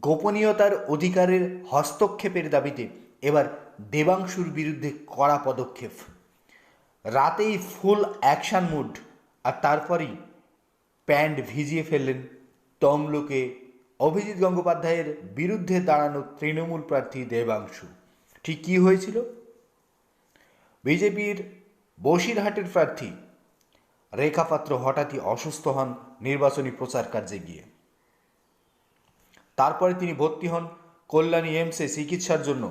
গোপনীয়তার অধিকারের হস্তক্ষেপের দাবিতে এবার দেবাংশুর বিরুদ্ধে কড়া পদক্ষেপ। রাতেই ফুল অ্যাকশন মুড, আর তারপরেই প্যান্ট ভিজিয়ে ফেললেন তমলুকে। অভিজিৎ গঙ্গোপাধ্যায়ের বিরুদ্ধে দাঁড়ানো তৃণমূল প্রার্থী দেবাংশু। ঠিক কী হয়েছিল? বিজেপির বসিরহাটের প্রার্থী রেখাপাত্র হঠাৎই অসুস্থ হন নির্বাচনী প্রচার কার্যে গিয়ে। তারপরে তিনি ভর্তি হন কল্যাণী এমসে চিকিৎসার জন্য।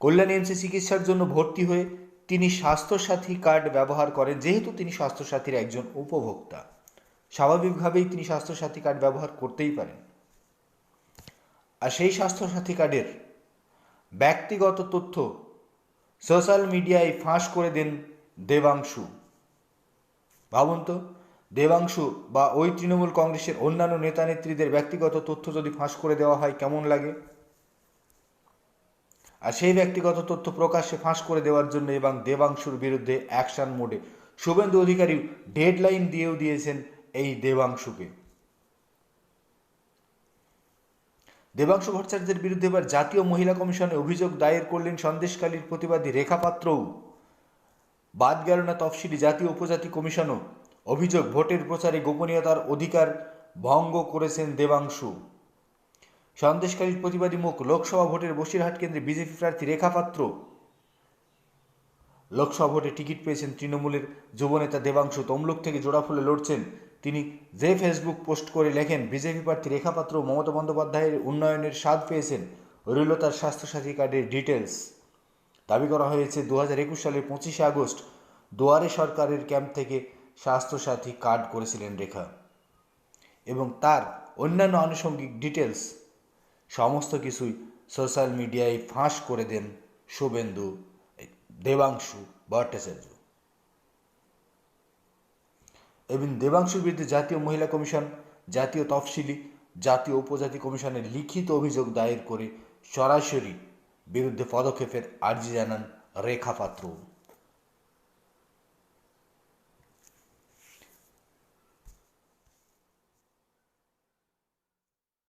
কল্যাণী এমসে চিকিৎসার জন্য ভর্তি হয়ে তিনি স্বাস্থ্যসাথী কার্ড ব্যবহার করেন, যেহেতু তিনি স্বাস্থ্যসাথীর একজন উপভোক্তা। স্বাভাবিকভাবেই তিনি স্বাস্থ্যসাথী কার্ড ব্যবহার করতেই পারেন। আর সেই স্বাস্থ্যসাথী কার্ডের ব্যক্তিগত তথ্য সোশ্যাল মিডিয়ায় ফাঁস করে দেন দেবাংশু। ভাবুন তো দেবাংশু বা ওই তৃণমূল কংগ্রেসের অন্যান্য নেতা নেত্রীদের ব্যক্তিগত তথ্য যদি ফাঁস করে দেওয়া হয়, কেমন লাগে? আর সেই ব্যক্তিগত তথ্য প্রকাশ্যে ফাঁস করে দেওয়ার জন্য এবং দেবাংশুর বিরুদ্ধে অ্যাকশন মোডে শুভেন্দু অধিকারী ডেডলাইন দিয়েও দিয়েছেন এই দেবাংশুকে। দেবাংশু ভট্টাচার্যের বিরুদ্ধে এবার জাতীয় মহিলা কমিশনে অভিযোগ দায়ের করলেন সন্দেশকালীর প্রতিবাদী রেখাপাত্রও বাদ গেল না তফসিলি জাতীয় উপজাতি কমিশনও। অভিযোগ, ভোটের প্রচারে গোপনীয়তার অধিকার ভঙ্গ করেছেন দেবাংশু। সন্দেশকালীর প্রতিবাদী মুখ, লোকসভা ভোটের বসিরহাট কেন্দ্রে বিজেপি প্রার্থী রেখাপাত্র লোকসভা ভোটে টিকিট পেয়েছেন তৃণমূলের যুবনেতা দেবাংশু। তমলুক থেকে জোড়াফুলে লড়ছেন তিনি। যে ফেসবুক পোস্ট করে লেখেন, বিজেপি প্রার্থী রেখাপাত্র মমতা বন্দ্যোপাধ্যায়ের উন্নয়নের স্বাদ পেয়েছেন। রইল তার স্বাস্থ্যসাথী কার্ডের ডিটেলস দাবি করা হয়েছে, দু হাজার একুশ সালের পঁচিশে আগস্ট দুয়ারে সরকারের ক্যাম্প থেকে স্বাস্থ্যসাথী কার্ড করেছিলেন রেখা। এবং তার অন্যান্য আনুষঙ্গিক ডিটেলস সমস্ত কিছুই সোশ্যাল মিডিয়ায় ফাঁস করে দেন শুভেন্দু, দেবাংশু, ভট্টাচার্য। এবং দেবাংশুর বিরুদ্ধে জাতীয় মহিলা কমিশন, জাতীয় তফসিলি, জাতীয় উপজাতি কমিশনের লিখিত অভিযোগ দায়ের করে সরাসরি বিরুদ্ধে পদক্ষেপের আর্জি জানান রেখা পাত্র।